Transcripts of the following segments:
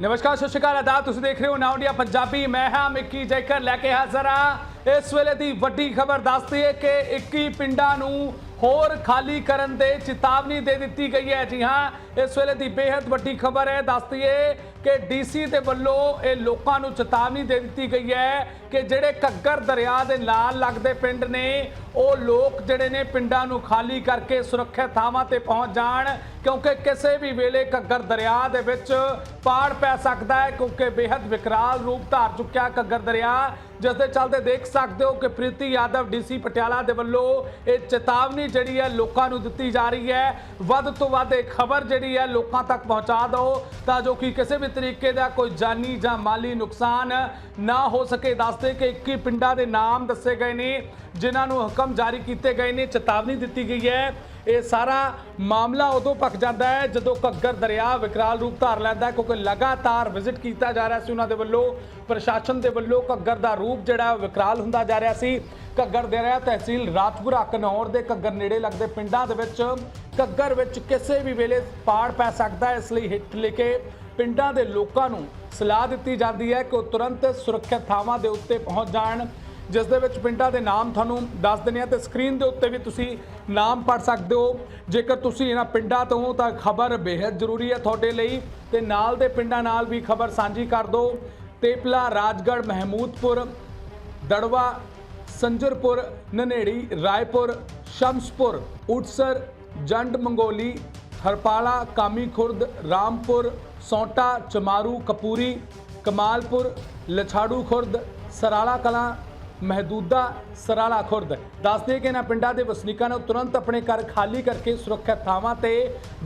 ਨਮਸਕਾਰ, ਸਤਿ ਸ਼੍ਰੀ ਅਕਾਲ, ਆਦਾਬ। ਤੁਸੀਂ ਦੇਖ ਰਹੇ ਹੋ ਨਾਉ ਇੰਡੀਆ ਪੰਜਾਬੀ। ਮੈਂ ਹਾਂ ਮਿੱਕੀ ਜੈਕਰ ਲੈ ਕੇ ਹਾਜ਼ਰ ਹਾਂ। ਇਸ ਵੇਲੇ ਦੀ ਵੱਡੀ ਖਬਰ ਦੱਸਦੀ ਹੈ ਕਿ 21 ਪਿੰਡਾਂ ਨੂੰ ਹੋਰ ਖਾਲੀ ਕਰਨ ਦੇ ਚੇਤਾਵਨੀ ਦੇ ਦਿੱਤੀ ਗਈ ਹੈ। ਜੀ ਹਾਂ, ਇਸ ਵੇਲੇ ਦੀ ਬੇहद ਵੱਡੀ ਖਬਰ ਹੈ। ਦੱਸਦੀ ਹੈ ਕਿ ਡੀਸੀ ਦੇ ਵੱਲੋਂ ਇਹ ਲੋਕਾਂ ਨੂੰ ਚੇਤਾਵਨੀ ਦੇ ਦਿੱਤੀ ਗਈ ਹੈ ਕਿ ਜਿਹੜੇ ਘੱਗਰ ਦਰਿਆ ਦੇ ਨਾਲ ਲੱਗਦੇ ਪਿੰਡ ਨੇ ਉਹ ਲੋਕ ਜਿਹੜੇ ਨੇ ਪਿੰਡਾਂ ਨੂੰ ਖਾਲੀ ਕਰਕੇ ਸੁਰੱਖਿਅਤ ਥਾਵਾਂ ਤੇ ਪਹੁੰਚ ਜਾਣ, ਕਿਉਂਕਿ ਕਿਸੇ ਵੀ ਵੇਲੇ ਘੱਗਰ ਦਰਿਆ ਦੇ ਵਿੱਚ ਪਾੜ ਪੈ ਸਕਦਾ ਹੈ, ਕਿਉਂਕਿ ਬੇहद ਵਿਕਰਾਲ ਰੂਪ ਧਾਰ ਚੁੱਕਿਆ ਘੱਗਰ ਦਰਿਆ, ਜਿਸ ਦੇ ਚੱਲਦੇ ਦੇਖ ਸਕਦੇ ਹੋ ਕਿ ਪ੍ਰੀਤੀ ਯਾਦਵ ਡੀਸੀ ਪਟਿਆਲਾ ਦੇ ਵੱਲੋਂ ਇਹ ਚੇਤਾਵਨੀ ਜਿਹੜੀ ਹੈ ਲੋਕਾਂ ਨੂੰ ਦਿੱਤੀ ਜਾ ਰਹੀ ਹੈ। ਵੱਧ ਤੋਂ ਵੱਧ ਇਹ ਖਬਰ ਜਿਹੜੀ ਹੈ ਲੋਕਾਂ ਤੱਕ ਪਹੁੰਚਾ ਦਿਓ, ਤਾਂ ਜੋ ਕਿ ਕਿਸੇ ਵੀ ਤਰੀਕੇ ਦਾ ਕੋਈ ਜਾਨੀ ਜਾਂ ਮਾਲੀ ਨੁਕਸਾਨ ਨਾ ਹੋ ਸਕੇ। ਦੱਸਦੇ ਕਿ 21 ਪਿੰਡਾਂ ਦੇ ਨਾਮ ਦੱਸੇ ਗਏ ਨੇ। ਜਿਨ੍ਹਾਂ ਨੂੰ ਹੁਕਮ ਜਾਰੀ ਕੀਤੇ ਗਏ ਨੇ, ਚੇਤਾਵਨੀ ਦਿੱਤੀ ਗਈ ਹੈ। ਇਹ ਸਾਰਾ ਮਾਮਲਾ ਉਦੋਂ ਪੱਕ ਜਾਂਦਾ ਹੈ ਜਦੋਂ ਘੱਗਰ ਦਰਿਆ ਵਿਕਰਾਲ ਰੂਪ ਧਾਰ ਲੈਂਦਾ ਹੈ, ਕਿਉਂਕਿ ਲਗਾਤਾਰ ਵਿਜ਼ਿਟ ਕੀਤਾ ਜਾ ਰਿਹਾ ਸੀ ਉਹਨਾਂ ਦੇ ਵੱਲੋਂ, ਪ੍ਰਸ਼ਾਸਨ ਦੇ ਵੱਲੋਂ ਘੱਗਰ ਦਾ ਰੂਪ ਜਿਹੜਾ ਵਿਕਰਾਲ ਹੁੰਦਾ ਜਾ ਰਿਹਾ ਸੀ। ਘੱਗਰ ਦਰਿਆ ਤਹਿਸੀਲ ਰਾਜਪੁਰਾ ਕਨੌਰ ਦੇ ਘੱਗਰ ਨੇੜੇ ਲੱਗਦੇ ਪਿੰਡਾਂ ਦੇ ਵਿੱਚ ਘੱਗਰ ਵਿੱਚ ਕਿਸੇ ਵੀ ਵੇਲੇ ਪਾੜ ਪੈ ਸਕਦਾ ਇਸ ਲਈ ਹਿੱਟ ਲੈ ਕੇ ਪਿੰਡਾਂ ਦੇ ਲੋਕਾਂ ਨੂੰ ਸਲਾਹ ਦਿੱਤੀ ਜਾਂਦੀ ਹੈ ਕਿ ਉਹ ਤੁਰੰਤ ਸੁਰੱਖਿਅਤ ਥਾਵਾਂ ਦੇ ਉੱਤੇ ਪਹੁੰਚ ਜਾਣ। ਜਿਸ ਦੇ ਵਿੱਚ ਪਿੰਡਾਂ ਦੇ ਨਾਮ ਤੁਹਾਨੂੰ ਦੱਸ ਦਿੰਦੇ ਆ ਤੇ ਸਕਰੀਨ ਦੇ ਉੱਤੇ ਵੀ ਤੁਸੀਂ ਨਾਮ ਪੜ ਸਕਦੇ ਹੋ। ਜੇਕਰ ਤੁਸੀਂ ਇਹਨਾਂ ਪਿੰਡਾਂ ਤੋਂ ਤਾਂ ਖਬਰ ਬੇहद ਜ਼ਰੂਰੀ ਹੈ ਤੁਹਾਡੇ ਲਈ ਤੇ ਨਾਲ ਦੇ ਪਿੰਡਾਂ ਨਾਲ ਵੀ ਖਬਰ ਸਾਂਝੀ ਕਰ ਦਿਓ। ਤੇਪਲਾ, ਰਾਜਗੜ੍ਹ, ਮਹਿਮੂਦਪੁਰ, ਦੜਵਾ, ਸੰਜਰਪੁਰ, ਨਨੇੜੀ, ਰਾਏਪੁਰ, ਸ਼ਮਸਪੁਰ, ਉਟਸਰ, ਜੰਡ, ਮੰਗੋਲੀ, ਹਰਪਾਲਾ, ਕਾਮੀ ਖੁਰਦ, ਰਾਮਪੁਰ, ਸੌਂਟਾ, ਚਮਾਰੂ, ਕਪੂਰੀ, ਕਮਾਲਪੁਰ, ਲਛਾੜੂ ਖੁਰਦ, ਸਰਾਲਾ ਕਲਾਂ ਮਹਦੂਦਾ ਸਰਾਲਾ ਖੁਰਦ। ਦੱਸਦੇ ਕਿ ਇਹਨਾਂ ਪਿੰਡਾਂ ਦੇ ਵਸਨੀਕਾਂ ਨੂੰ ਤੁਰੰਤ ਆਪਣੇ ਘਰ ਖਾਲੀ ਕਰਕੇ ਸੁਰੱਖਿਅਤ ਥਾਵਾਂ ਤੇ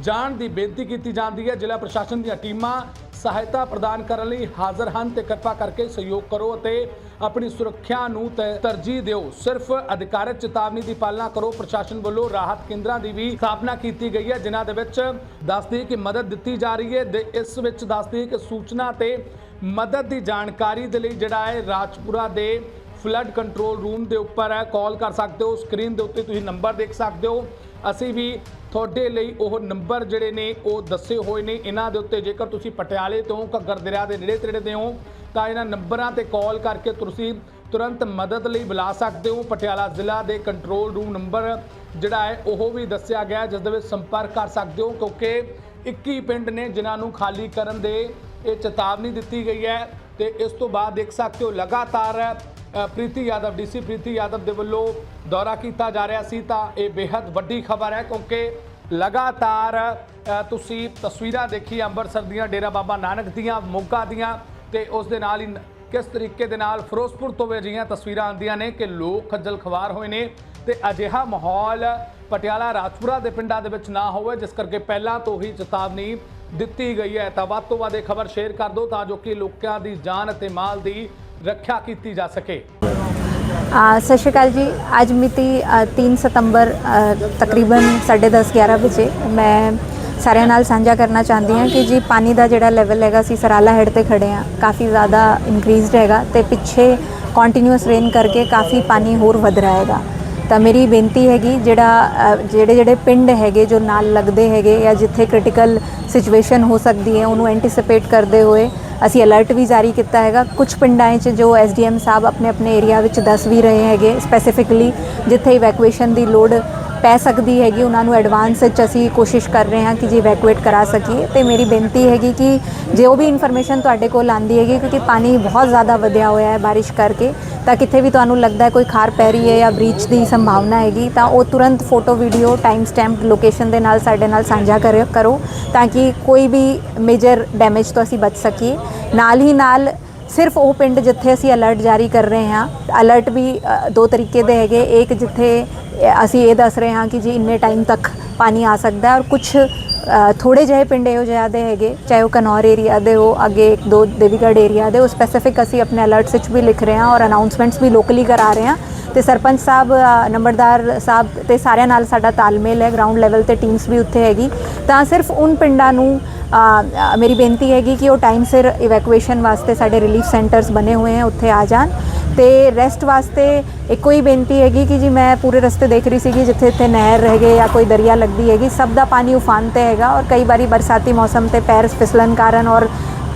ਜਾਣ ਦੀ ਬੇਨਤੀ ਕੀਤੀ ਜਾਂਦੀ ਹੈ। ਜ਼ਿਲ੍ਹਾ ਪ੍ਰਸ਼ਾਸਨ ਦੀਆਂ ਟੀਮਾਂ ਸਹਾਇਤਾ ਪ੍ਰਦਾਨ ਕਰਨ ਲਈ ਹਾਜ਼ਰ ਹਨ ਤੇ ਕਿਰਪਾ ਕਰਕੇ ਸਹਿਯੋਗ ਕਰੋ ਅਤੇ ਆਪਣੀ ਸੁਰੱਖਿਆ ਨੂੰ ਤ- ਤਰਜੀਹ ਦਿਓ। ਸਿਰਫ ਅਧਿਕਾਰਤ ਚੇਤਾਵਨੀ ਦੀ ਪਾਲਣਾ ਕਰੋ। ਪ੍ਰਸ਼ਾਸਨ ਵੱਲੋਂ ਰਾਹਤ ਕੇਂਦਰਾਂ ਦੀ ਵੀ ਸਥਾਪਨਾ ਕੀਤੀ ਗਈ ਹੈ, ਜਿਨ੍ਹਾਂ ਦੇ ਵਿੱਚ ਦੱਸਦੀ ਕਿ ਮਦਦ ਦਿੱਤੀ ਜਾ ਰਹੀ ਹੈ ਦੇ ਇਸ ਵਿੱਚ ਦੱਸਦੀ ਕਿ ਸੂਚਨਾ ਤੇ ਮਦਦ ਦੀ ਜਾਣਕਾਰੀ ਦੇ ਲਈ ਜਿਹੜਾ ਹੈ ਰਾਜਪੁਰਾ ਦੇ ਫਲੱਡ ਕੰਟਰੋਲ ਰੂਮ ਦੇ ਉੱਪਰ ਹੈ। ਕਾਲ ਕਰ ਸਕਦੇ ਹੋ, ਸਕਰੀਨ ਦੇ ਉੱਤੇ ਤੁਸੀਂ ਨੰਬਰ ਦੇਖ ਸਕਦੇ ਹੋ। ਅਸੀਂ ਵੀ ਤੁਹਾਡੇ ਲਈ ਉਹ ਨੰਬਰ ਜਿਹੜੇ ਨੇ, ਉਹ ਦੱਸੇ ਹੋਏ ਨੇ। ਇਹਨਾਂ ਦੇ ਉੱਤੇ ਜੇਕਰ ਤੁਸੀਂ ਪਟਿਆਲੇ ਤੋਂ, ਘੱਗਰ ਦਰਿਆ ਦੇ ਨੇੜੇ ਤੇੜੇ ਦੇ ਹੋ, ਤਾਂ ਇਹਨਾਂ ਨੰਬਰਾਂ ਤੇ ਕਾਲ ਕਰਕੇ ਤੁਸੀਂ ਤੁਰੰਤ ਮਦਦ ਲਈ ਬੁਲਾ ਸਕਦੇ ਹੋ। ਪਟਿਆਲਾ ਜ਼ਿਲ੍ਹਾ ਦੇ ਕੰਟਰੋਲ ਰੂਮ ਨੰਬਰ ਜਿਹੜਾ ਹੈ, ਉਹ ਵੀ ਦੱਸਿਆ ਗਿਆ ਜਿਸ ਦੇ ਵਿੱਚ ਸੰਪਰਕ ਕਰ ਸਕਦੇ ਹੋ, ਕਿਉਂਕਿ 21 ਪਿੰਡ ਨੇ ਜਿਨ੍ਹਾਂ ਨੂੰ ਖਾਲੀ ਕਰਨ ਦੇ ਇਹ ਚੇਤਾਵਨੀ ਦਿੱਤੀ ਗਈ ਹੈ। ਤੇ ਇਸ ਤੋਂ ਬਾਅਦ ਦੇਖ ਸਕਦੇ ਹੋ, ਲਗਾਤਾਰ ਪ੍ਰੀਤੀ ਯਾਦਵ, ਡੀਸੀ ਪ੍ਰੀਤੀ ਯਾਦਵ ਦੇ ਵੱਲੋਂ ਦੌਰਾ ਕੀਤਾ ਜਾ ਰਿਹਾ ਸੀ ਤਾਂ ਇਹ ਬੇहद ਵੱਡੀ ਖਬਰ ਹੈ ਕਿਉਂਕਿ ਲਗਾਤਾਰ ਤੁਸੀਂ ਤਸਵੀਰਾਂ ਦੇਖੀ ਅੰਮ੍ਰਿਤਸਰ ਦੀਆਂ, ਡੇਰਾ ਬਾਬਾ ਨਾਨਕ ਦੀਆਂ, ਮੋਗਾ ਦੀਆਂ ਤੇ ਉਸ ਦੇ ਨਾਲ ਹੀ ਕਿਸ ਤਰੀਕੇ ਦੇ ਨਾਲ ਫਿਰੋਜ਼ਪੁਰ ਤੋਂ ਵੀ ਅਜਿਹੀਆਂ ਤਸਵੀਰਾਂ ਆਉਂਦੀਆਂ ਨੇ ਕਿ ਲੋਕ ਖੱਜਲ ਖਵਾਰ ਹੋਏ ਨੇ ਤੇ ਅਜਿਹਾ ਮਾਹੌਲ ਪਟਿਆਲਾ ਰਾਜਪੁਰਾ ਦੇ ਪਿੰਡਾਂ ਦੇ ਵਿੱਚ ਨਾ ਹੋਵੇ, ਜਿਸ ਕਰਕੇ ਪਹਿਲਾਂ ਤੋਂ ਹੀ ਚੇਤਾਵਨੀ ਦਿੱਤੀ ਗਈ ਹੈ। ਤਾਂ ਵੱਧ ਤੋਂ ਵੱਧ ਇਹ ਖਬਰ ਸ਼ੇਅਰ ਕਰ ਦਿਓ ਤਾਂ ਜੋ ਕਿ ਲੋਕਾਂ ਦੀ ਜਾਨ ਅਤੇ ਮਾਲ ਦੀ ਰੱਖਿਆ ਕੀਤੀ ਜਾ ਸਕੇ। ਸਤਿ ਸ਼੍ਰੀ ਅਕਾਲ ਜੀ। ਅੱਜ ਮਿਤੀ ਅ, 3 ਸਤੰਬਰ ਅ, ਤਕਰੀਬਨ 10:30 11 ਵਜੇ ਮੈਂ ਸਾਰਿਆਂ ਨਾਲ ਸਾਂਝਾ ਕਰਨਾ ਚਾਹੁੰਦੀ ਹਾਂ ਕਿ ਜੀ ਪਾਣੀ ਦਾ ਜਿਹੜਾ ਲੈਵਲ ਹੈਗਾ ਅਸੀਂ ਸਰਾਲਾ ਹੈਡ ਤੇ ਖੜੇ ਆ ਕਾਫੀ ਜ਼ਿਆਦਾ ਇਨਕਰੀਜ਼ਡ ਹੈਗਾ ਤੇ ਪਿੱਛੇ ਕੰਟੀਨਿਊਸ ਰੇਨ ਕਰਕੇ ਕਾਫੀ ਪਾਣੀ ਹੋਰ ਵਧ ਰਿਹਾ ਹੈਗਾ। ਤਾਂ ਮੇਰੀ ਬੇਨਤੀ ਹੈਗੀ ਜਿਹੜਾ ਜਿਹੜੇ ਜਿਹੜੇ ਪਿੰਡ ਹੈਗੇ ਜੋ ਨਾਲ ਲੱਗਦੇ ਹੈਗੇ ਜਾਂ ਜਿੱਥੇ ਕ੍ਰਿਟੀਕਲ ਸਿਚੁਏਸ਼ਨ ਹੋ ਸਕਦੀ ਹੈ ਉਹਨੂੰ ਐਂਟੀਸਿਪੇਟ ਕਰਦੇ ਹੋਏ ਅਸੀਂ ਅਲਰਟ ਵੀ ਜਾਰੀ ਕੀਤਾ ਹੈਗਾ। ਕੁਝ ਪਿੰਡਾਂ 'ਚ ਜੋ ਐਸਡੀਐਮ ਸਾਹਿਬ ਆਪਣੇ ਆਪਣੇ ਏਰੀਆ ਵਿੱਚ ਦੱਸ ਵੀ ਰਹੇ ਹੈਗੇ ਸਪੈਸੀਫਿਕਲੀ ਜਿੱਥੇ ਇਵੈਕੂਏਸ਼ਨ ਦੀ ਲੋੜ ਪੈ ਸਕਦੀ ਹੈਗੀ, ਉਹਨਾਂ ਨੂੰ ਐਡਵਾਂਸ ਵਿੱਚ ਅਸੀਂ ਕੋਸ਼ਿਸ਼ ਕਰ ਰਹੇ ਹਾਂ ਕਿ ਜੀ ਇਵੈਕੂਏਟ ਕਰਾ ਸਕੀਏ। ਤੇ ਮੇਰੀ ਬੇਨਤੀ ਹੈਗੀ ਕਿ ਜੇ ਉਹ ਵੀ ਇਨਫੋਰਮੇਸ਼ਨ ਤੁਹਾਡੇ ਕੋਲ ਆਂਦੀ ਹੈਗੀ, ਕਿਉਂਕਿ ਪਾਣੀ ਬਹੁਤ ਜ਼ਿਆਦਾ ਵਧਿਆ ਹੋਇਆ ਹੈ ਬਾਰਿਸ਼ ਕਰਕੇ, ਤਾਂ ਕਿੱਥੇ ਵੀ ਤੁਹਾਨੂੰ ਲੱਗਦਾ ਹੈ ਕੋਈ ਖਾਰ ਪੈ ਰਹੀ ਹੈ ਜਾਂ ਬ੍ਰੀਚ ਦੀ ਸੰਭਾਵਨਾ ਹੈਗੀ, ਤਾਂ ਉਹ ਤੁਰੰਤ photo video time stamped location ਦੇ ਨਾਲ ਸਾਡੇ ਨਾਲ ਸਾਂਝਾ ਕਰਿਓ ਕਰੋ, ਤਾਂ ਕਿ ਕੋਈ ਵੀ ਮੇਜਰ ਡੈਮੇਜ ਤੋਂ ਅਸੀਂ ਬਚ ਸਕੀਏ। ਨਾਲ ਹੀ ਨਾਲ ਸਿਰਫ ਉਹ ਪਿੰਡ ਜਿੱਥੇ ਅਸੀਂ ਅਲਰਟ ਜਾਰੀ ਕਰ ਰਹੇ ਹਾਂ ਅਲਰਟ ਵੀ ਦੋ ਤਰੀਕੇ ਦੇ ਹੈਗੇ। ਇੱਕ ਜਿੱਥੇ ਅਸੀਂ ਇਹ ਦੱਸ ਰਹੇ ਹਾਂ ਕਿ ਜੀ ਇੰਨੇ ਟਾਈਮ ਤੱਕ ਪਾਣੀ ਆ ਸਕਦਾ ਹੈ ਔਰ ਕੁਝ ਥੋੜੇ ਜਿਹੇ ਪਿੰਡ ਇਹੋ ਜਿਹੇ ਦੇ ਹੈਗੇ, ਚਾਹੇ ਉਹ ਕਨੌਰ ਏਰੀਆ ਦੇ ਹੋ, ਅੱਗੇ ਇੱਕ ਦੋ ਦੇਵੀਗੜ੍ਹ ਏਰੀਆ ਦੇ ਉਹ ਸਪੈਸੀਫਿਕ ਅਸੀਂ ਆਪਣੇ ਅਲਰਟਸ ਵਿੱਚ ਵੀ ਲਿਖ ਰਹੇ ਹਾਂ ਔਰ ਅਨਾਉਂਸਮੈਂਟਸ ਵੀ ਲੋਕਲੀ ਕਰਾ ਰਹੇ ਹਾਂ। ਤੇ ਸਰਪੰਚ ਸਾਹਿਬ ਨੰਬਰਦਾਰ ਸਾਹਿਬ ਤੇ ਸਾਰਿਆਂ ਨਾਲ ਸਾਡਾ ਤਾਲਮੇਲ ਹੈ ਗਰਾਊਂਡ ਲੈਵਲ ਤੇ ਟੀਮਸ ਵੀ ਉੱਥੇ ਹੈਗੀ। ਤਾਂ ਸਿਰਫ ਉਨ ਪਿੰਡਾਂ ਨੂੰ ਮੇਰੀ ਬੇਨਤੀ ਹੈਗੀ ਕਿ ਉਹ ਟਾਈਮ ਸਿਰ ਇਵੈਕੂਏਸ਼ਨ ਵਾਸਤੇ ਸਾਡੇ ਰਿਲੀਫ ਸੈਂਟਰਸ ਬਣੇ ਹੋਏ ਹਨ ਉੱਥੇ ਆ ਜਾਣ। ਤੇ ਰੈਸਟ ਵਾਸਤੇ ਇੱਕੋ ਹੀ ਬੇਨਤੀ ਹੈਗੀ ਕਿ ਜੀ ਮੈਂ ਪੂਰੇ ਰਸਤੇ ਦੇਖ ਰਹੀ ਸੀਗੀ ਜਿੱਥੇ ਇੱਥੇ ਨਹਿਰ ਹੈਗੇ ਜਾਂ ਕੋਈ ਦਰਿਆ ਲੱਗਦੀ ਹੈਗੀ, ਸਭ ਦਾ ਪਾਣੀ ਉਫਾਨ ਤੇ ਹੈਗਾ ਔਰ ਕਈ ਵਾਰੀ ਬਰਸਾਤੀ ਮੌਸਮ ਤੇ ਪੈਰ ਫਿਸਲਣ ਕਾਰਨ ਔਰ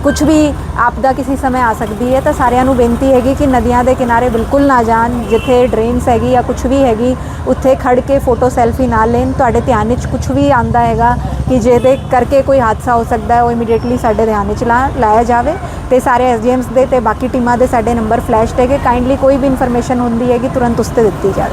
ਕੁਝ ਵੀ ਆਪਦਾ ਕਿਸੇ ਸਮੇਂ ਆ ਸਕਦੀ ਹੈ, ਤਾਂ ਸਾਰਿਆਂ ਨੂੰ ਬੇਨਤੀ ਹੈਗੀ ਕਿ ਨਦੀਆਂ ਦੇ ਕਿਨਾਰੇ ਬਿਲਕੁਲ ਨਾ ਜਾਣ, ਜਿੱਥੇ ਡਰੇਨਸ ਹੈਗੀ ਜਾਂ ਕੁਝ ਵੀ ਹੈਗੀ, ਉੱਥੇ ਖੜ ਕੇ ਫੋਟੋ ਸੈਲਫੀ ਨਾ ਲੈਣ। ਤੁਹਾਡੇ ਧਿਆਨ ਵਿੱਚ ਕੁਝ ਵੀ ਆਂਦਾ ਹੈਗਾ ਕਿ ਜਿਹਦੇ ਕਰਕੇ ਕੋਈ ਹਾਦਸਾ ਹੋ ਸਕਦਾ ਹੈ, ਉਹ ਇਮੀਡੀਏਟਲੀ ਸਾਡੇ ਧਿਆਨ ਵਿੱਚ ਲਾ, ਲਾਇਆ ਜਾਵੇ। ਤੇ ਸਾਰੇ ਐਸਡੀਐਮਸ ਦੇ ਤੇ ਬਾਕੀ ਟੀਮਾਂ ਦੇ ਸਾਡੇ ਨੰਬਰ ਫਲੈਸ਼ਡ ਹੈਗੇ। ਕਾਈਂਡਲੀ ਕੋਈ ਵੀ ਇਨਫੋਰਮੇਸ਼ਨ ਹੁੰਦੀ ਹੈਗੀ, ਤੁਰੰਤ ਉਸ ਤੇ ਦਿੱਤੀ ਜਾਵੇ।